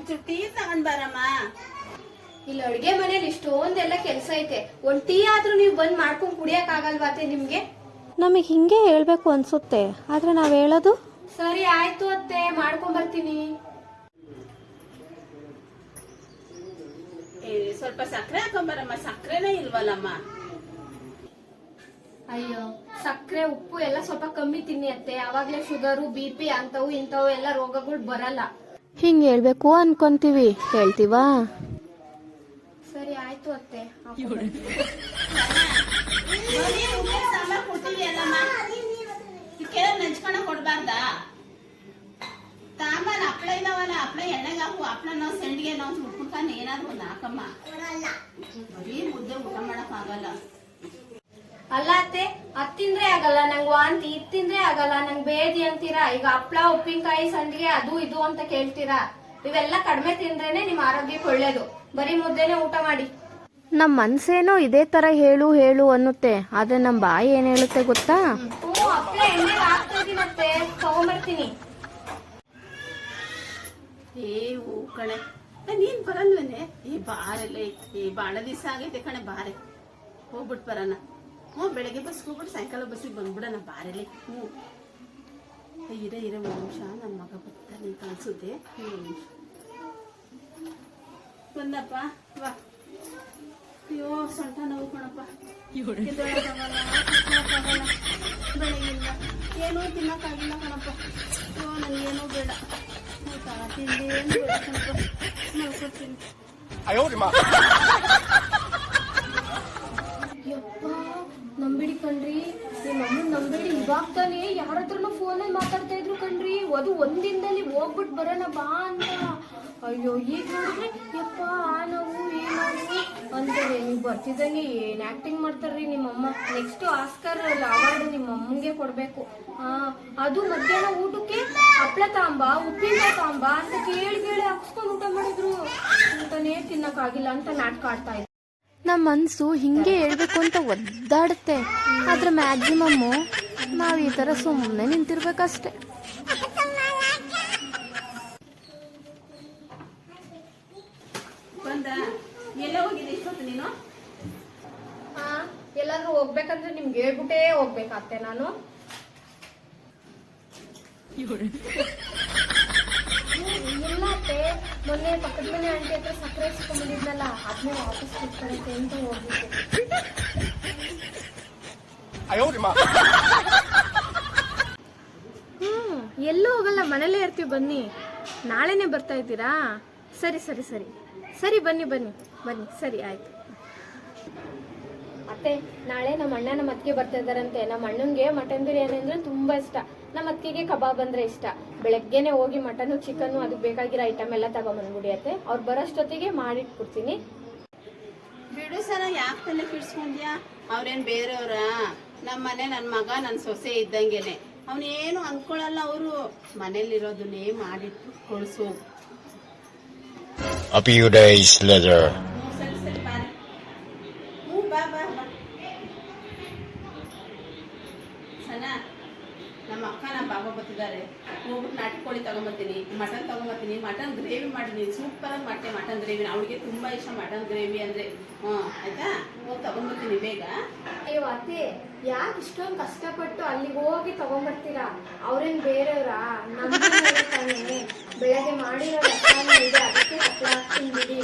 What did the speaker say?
ಒಂಚೂರು ಟೀ ತಗೊಂಡ್ ಬಾರಮ್ಮ. ಇಲ್ಲಿ ಅಡ್ಗೆ ಮನೇಲಿ ಇಷ್ಟೊಂದೆಲ್ಲ ಕೆಲಸ ಐತೆ. ಒಂದ್ ಟೀ ಆದ್ರೂ ನೀವು ಬಂದ್ ಮಾಡ್ಕೊಂಡ್ ಕುಡಿಯಕ್ ಆಗಲ್ವಾತೆ ನಿಮ್ಗೆ? ನಮಗೆ ಹಿಂಗೆ ಹೇಳ್ಬೇಕು ಅನ್ಸುತ್ತೆ. ಆದ್ರೆ ನಾವು ಹೇಳೋದು? ಸರಿ ಆಯ್ತು ಅತ್ತೆ. ಮಾಡ್ಕೊಂಡ್ ಬರ್ತೀನಿ. ಏ, ಸ್ವಲ್ಪ ಸಕ್ಕರೆ ಹಾಕೊಂಬರಮ್ಮ ಸಕ್ಕರೆನೇ ಇಲ್ವಲ್ಲಮ್ಮ. ಅಯ್ಯೋ ಸಕ್ಕರೆ ಉಪ್ಪು ಎಲ್ಲ ಸ್ವಲ್ಪ ಕಮ್ಮಿ ತಿನ್ನಿ ಅತ್ತೆ. ಅವಾಗ್ಲೇ ಶುಗರು ಬಿ ಪಿ ಅಂತವು ಇಂಥವು ಎಲ್ಲ ರೋಗಗಳು ಬರಲ್ಲ. ಹಿಂಗೆ ಹೇಳ್ಬೇಕು ಅನ್ಕೊಂತೀವಿ. ಹೇಳ್ತೀವಾ? ಸರಿ ಆಯ್ತು ಅತ್ತೆ. ಕೊಡ್ಬಾರ್ದಾ? ತಾಂಬಾರ ಹಪ್ಳ ಇದಾವಲ್ಲ ಹಪ್ಳ ಎಣ್ಣೆಗೆ ಹಾಕು ಹಪ್ಳ ನಾವು ಸೆಂಡಿಗೆ ನಾವು ಉಪ್ಪಿನ್ಕಾಯಿ ಏನಾದ್ರು ಒಂದು ಹಾಕಮ್ಮ. ಬರೀ ಮುದ್ದೆ ಊಟ ಮಾಡಕ್ ಆಗಲ್ಲ. ಅಲ್ಲ ಅತ್ತೆ ಅದ್ ತಿಂದ್ರೆ ಆಗಲ್ಲ ನಂಗ್ ವಾಂತಿ ಇದ್ ತಿಂದ್ರೆ ಆಗಲ್ಲ ನಂಗ್ ಬೇದಿ ಅಂತೀರಾ? ಈಗ ಹಪ್ಳ ಉಪ್ಪಿನಕಾಯಿ ಸಂಡಿಗೆ ಅದು ಇದು ಅಂತ ಕೇಳ್ತೀರಾ? ಇವೆಲ್ಲ ಕಡಿಮೆ ತಿಂದ್ರೇನೆ ನಿಮ್ ಆರೋಗ್ಯಕ್ಕೆ ಒಳ್ಳೇದು. ಬರೀ ಮುದ್ದೆನೆ ಊಟ ಮಾಡಿ. ನಮ್ಮ ಮನ್ಸೇನೋ ಇದೇ ತರ ಹೇಳು ಹೇಳು ಅನ್ನುತ್ತೆ. ಆದ್ರೆ ನಮ್ಮ ಬಾಯಿ ಏನ್ ಹೇಳುತ್ತೆ ಗೊತ್ತಾ? ಹ್ಞೂ ಹಪ್ಳ ಎಣ್ಣೆಗೆ ಹಾಕ್ತಾ ಇದೀನತ್ತೆ ತಗೊಂಬರ್ತೀನಿ. ಏ ಹೂ ಕಣೆ. ಏ, ನೀನ್ ಬರಲ್ವೇನೆ? ಈ ಬಾರಲ್ಲೇ. ಈ ಬಾಳ ದಿವಸ ಆಗೈತೆ ಕಣೆ ಬಾರೆ. ಹೋಗ್ಬಿಟ್ ಬರೋಣ. ಹ್ಞೂ ಬೆಳಗ್ಗೆ ಬಸ್ ಹೋಗ್ಬಿಟ್ಟು ಸಾಯಂಕಾಲ ಬಸ್ಸಿಗೆ ಬಂದ್ಬಿಡೋಣ ಬಾರಲ್ಲಿ. ಹ್ಞೂ. ಇರ ಇರ ಒಂದು ನಿಮಿಷ ನನ್ನ ಮಗ ಬರ್ತಾನೆ ಅಂತ ಅನ್ಸುತ್ತೆ. ಬಂದಪ್ಪ ವಾ ಅಯ್ಯೋ ಸೊಂಟ ನೋವು ಕಣಪ್ಪ. ಬೆಳಗಿಲ್ಲ ಏನೂ ತಿನ್ನಕ್ಕಾಗಿಲ್ಲ ಕಣಪ್ಪ. ಅಯ್ಯೋ ನನಗೇನೂ ಬೇಡ. ಆಯ್ತಾ ತಿಂಡಿ ಏನು ಬೇಡ ಕಣಪ್ಪ. ಮಲ್ಕೊತೀನಿ ನಂಬಿಡಿ ಕಣ್ರಿ ನಿಮ್ಮ ಅಮ್ಮನ ನಂಬಿಡಿ ಇವಾಗ ತಾನೇ ಯಾರ ಹತ್ರನೂ ಫೋನಲ್ಲಿ ಮಾತಾಡ್ತಾ ಇದ್ರು ಕಣ್ರಿ. ಅದು ಒಂದಿನದಲ್ಲಿ ಹೋಗ್ಬಿಟ್ ಬರೋಣ ಬಾ ಅಂತ. ಅಯ್ಯೋ ಈಗ ನೋಡಿದ್ರೆ, ಯಪ್ಪ ಆ ನಾವು ನೋವು ಅಂತಾರೆ ನೀವು ಬರ್ತಿದ್ದಂಗೆ ಏನ್ ಆಕ್ಟಿಂಗ್ ಮಾಡ್ತಾರ್ರಿ ನಿಮ್ಮಮ್ಮ? ನೆಕ್ಸ್ಟ್ ಆಸ್ಕರ್ ಅವಾರ್ಡ್ ನಿಮ್ಮ ಕೊಡ್ಬೇಕು. ಆ, ಅದು ಮಧ್ಯಾಹ್ನ ಊಟಕ್ಕೆ ಹಪ್ಳ ತಾಂಬ ಉಪ್ಪಿನಕಾಯಿ ತಾಂಬ ಅಂತ ಕೇಳಿ ಕೇಳಿ ಹಾಕ್ಸ್ಕೊಂಡು ಊಟ ಮಾಡಿದ್ರು. ಅಂತಾನೇ ತಿನ್ನಕ್ಕಾಗಿಲ್ಲ ಅಂತ ನಾಟಕ ಆಡ್ತಾ ಇದ್ರು ನಮ್ಮ ಮನಸ್ಸು ಹಿಂಗೆ ಹೇಳ್ಬೇಕು ಅಂತ ಒದ್ದಾಡುತ್ತೆ. ಆದ್ರೆ ಮ್ಯಾಕ್ಸಿಮಮ್ಮು ನಾವು ಈ ತರ ಸುಮ್ಮನೆ ನಿಂತಿರ್ಬೇಕಷ್ಟೆ. ಬಂದ? ಎಲ್ಲ ಹೋಗಿದೆ? ಇಷ್ಟೊತ್ತು ನೀನು? ಹಾ ಎಲ್ಲಾದ್ರೂ ಹೋಗ್ಬೇಕಂದ್ರೆ ನಿಮ್ಗೆ ಹೇಳ್ಬಿಟ್ಟೇ ಹೋಗ್ಬೇಕಾಗ್ತೆ ನಾನು. ಮೊನ್ನೆ ಪಕ್ಕದ ಮನೆ ಆಂಟಿ ಹತ್ರ ಸಕ್ಕರೆ ಇಸ್ಕೊಂಡ್ಬಂದಿದ್ನಲ್ಲ ಅದನ್ನೇ ವಾಪಸ್ ಕೊಡ್ತಾರಂತೆ ಅಂತ ಹೋಗಿದ್ದೆ ಹ್ಮ್ ಎಲ್ಲೂ ಹೋಗಲ್ಲ ಮನೇಲೇ ಇರ್ತೀವಿ ಬನ್ನಿ. ನಾಳೆನೆ ಬರ್ತಾ ಇದ್ದೀರಾ? ಸರಿ ಸರಿ ಸರಿ. ಸರಿ ಬನ್ನಿ ಬನ್ನಿ ಬನ್ನಿ. ಸರಿ ಆಯ್ತು. ಅತ್ತೆ ನಾಳೆ ನಮ್ಮ ಅಣ್ಣ ನಮ್ಮ ಅತ್ತಿಗೆ ಬರ್ತಾ ಇದ್ದಾರಂತೆ. ನಮ್ಮ ಅಣ್ಣಂಗೆ ಮಟನ್ ಬಿರಿಯಾನಿ ಅಂದ್ರೆ ತುಂಬಾ ಇಷ್ಟ. ನಮ್ಮ ಅತ್ತಿಗೆ ಕಬಾಬ್ ಅಂದ್ರೆ ಇಷ್ಟ. ಬೆಳಗ್ಗೆನೆ ಹೋಗಿ ಮಟನ್ ಚಿಕನ್ ಅದಕ್ಕೆ ಬೇಕಾಗಿರೋ ಐಟಮ್ ಎಲ್ಲ ತಗೊಂಬಂದ್ಬಿಡಿಯತ್ತೆ ಅವ್ರು ಬರೋಷ್ಟೊತ್ತಿಗೆ ಮಾಡಿಟ್ಬಿಡ್ತೀನಿ. ಬಿಡು ಸರ ಯಾಕೆ ತಲೆ ಕಿಡ್ಸ್ಕೊಂಡ್ಯಾ? ಅವ್ರೇನ್ ಬೇರೆಯವ್ರ? ನಮ್ಮ ಮನೆ ನನ್ನ ಮಗ ನನ್ನ ಸೊಸೆ ಇದ್ದಂಗೆನೆ. ಅವನೇನು ಅನ್ಕೊಳಲ್ಲ ಅವರು. ಮನೇಲಿರೋದನ್ನೇ ಮಾಡಿಟ್ಟು ಕೊಡ್ಸು A few days later. ಹ್ಞೂ ಸರಿ ಸರಿ ಬಾರಿ ಹ್ಞೂ ಬಾ ಬಾ ಬಾ. ಸಣ್ಣ ನಮ್ಮ ಅಕ್ಕ, ನಮ್ಮ ಬಾಬಾ ಬರ್ತಿದ್ದಾರೆ. ಹೋಗ್ಬಿಟ್ಟು ನಾಟಿ ಕೋಳಿ ತಗೊಂಬರ್ತೀನಿ, ಮಟನ್ ತಗೊಂಬರ್ತೀನಿ. ಮಟನ್ ಗ್ರೇವಿ ಮಾಡಿದ್ದೀನಿ ಸೂಪರಾಗಿ ಮಾಡ್ತೇನೆ ಮಟನ್ ಗ್ರೇವಿ ಅವಳಿಗೆ ತುಂಬ ಇಷ್ಟ ಮಟನ್ ಗ್ರೇವಿ ಅಂದರೆ. ಹ್ಞೂ ಆಯ್ತಾ? ಹೋಗಿ ತಗೊಂಬರ್ತೀನಿ ಬೇಗ. ಅಯ್ಯೋ ಅತ್ತೆ, ಯಾಕೆ ಇಷ್ಟೊಂದು ಕಷ್ಟಪಟ್ಟು ಅಲ್ಲಿಗೆ ಹೋಗಿ ತಗೊಂಡ್ಬರ್ತೀರಾ ಅವ್ರೇನು ಬೇರೆಯವರಾ? ನಮ್ಮ ಬೆಳಗ್ಗೆ ಮಾಡಿರೋ ಹಾಕ್ತೀನಿ ಬಿಡಿ